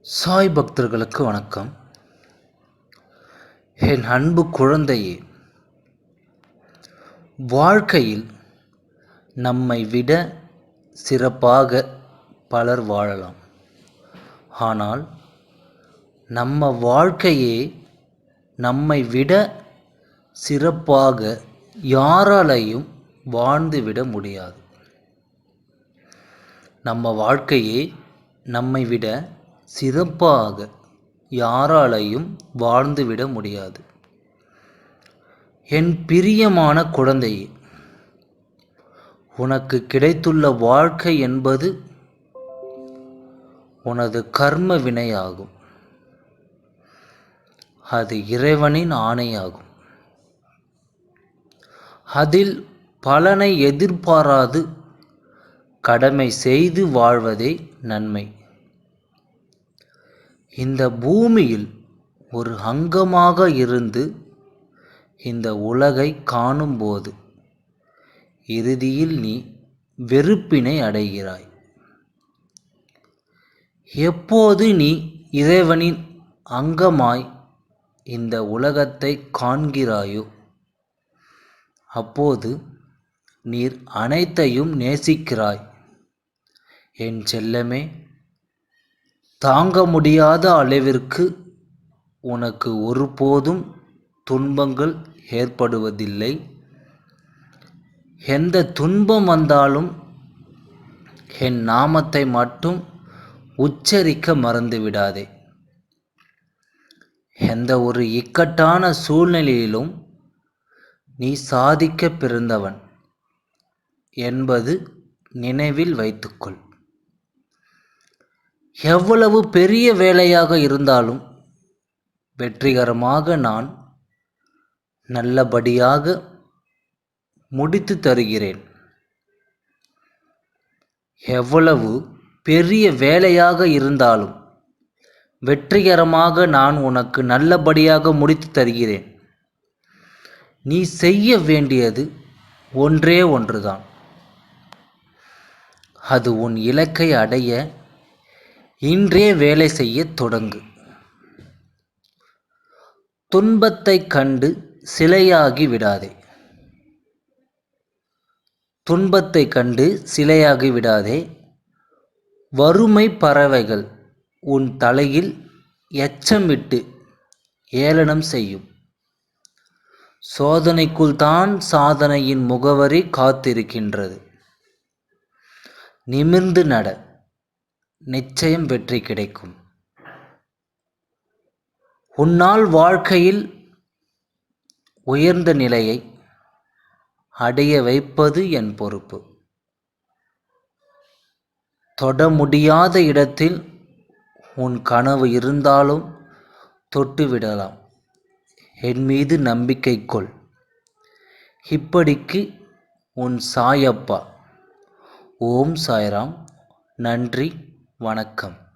சாய் பக்தர்களுக்கு வணக்கம். என் அன்பு குழந்தையே வாழ்க்கையில் நம்மை விட சிறப்பாக பலர் வாழலாம். ஆனால் நம்ம வாழ்க்கையே நம்மை விட சிறப்பாக யாராலையும் வாழ்ந்துவிட முடியாது. நம்ம வாழ்க்கையே நம்மை விட சிறப்பாக யாராலையும் வாழ்ந்துவிட முடியாது. என் பிரியமான குழந்தையே உனக்கு கிடைத்துள்ள வாழ்க்கை என்பது உனது கர்ம வினையாகும். அது இறைவனின் ஆணையாகும். அதில் பலனை எதிர்பாராது. கடமை செய்து வாழ்வதே நன்மை. இந்த பூமியில் ஒரு அங்கமாக இருந்து இந்த உலகை காணும்போது இறுதியில் நீ வெறுப்பினை அடைகிறாய். எப்போது நீ இறைவனின் அங்கமாய் இந்த உலகத்தை காண்கிறாயோ அப்போது நீர் அனைத்தையும் நேசிக்கிறாய். என் செல்லமே தாங்க முடியாத அளவிற்கு உனக்கு ஒருபோதும் துன்பங்கள் ஏற்படுவதில்லை. எந்த துன்பம் வந்தாலும் என் நாமத்தை மட்டும் உச்சரிக்க மறந்துவிடாதே. எந்த ஒரு இக்கட்டான சூழ்நிலையிலும் நீ சாதிக்க பிறந்தவன் என்பது நினைவில் வைத்துக்கொள். எவ்வளவு பெரிய வேலையாக இருந்தாலும் வெற்றிகரமாக நான் நல்லபடியாக முடித்து தருகிறேன். எவ்வளவு பெரிய வேலையாக இருந்தாலும் வெற்றிகரமாக நான் உனக்கு நல்லபடியாக முடித்து தருகிறேன். நீ செய்ய வேண்டியது ஒன்றே ஒன்றுதான். அது உன் இலக்கை அடைய இன்றே வேலை செய்ய தொடங்கு. துன்பத்தை கண்டு சிலையாகி விடாதே. துன்பத்தை கண்டு சிலையாகி விடாதே. வறுமை பறவைகள் உன் தலையில் எச்சமிட்டு ஏளனம் செய்யும். சோதனைக்குள் தான் சாதனையின் முகவரி காத்திருக்கின்றது. நிமிர்ந்து நட நிச்சயம் வெற்றி கிடைக்கும். உன்னால் வாழ்க்கையில் உயர்ந்த நிலையை அடைய வைப்பது என் பொறுப்பு. தொட முடியாத இடத்தில் உன் கனவு இருந்தாலும் தொட்டுவிடலாம். என் மீது நம்பிக்கை கொள். இப்படிக்கு உன் சாயப்பா. ஓம் சாய்ராம். நன்றி. வணக்கம்.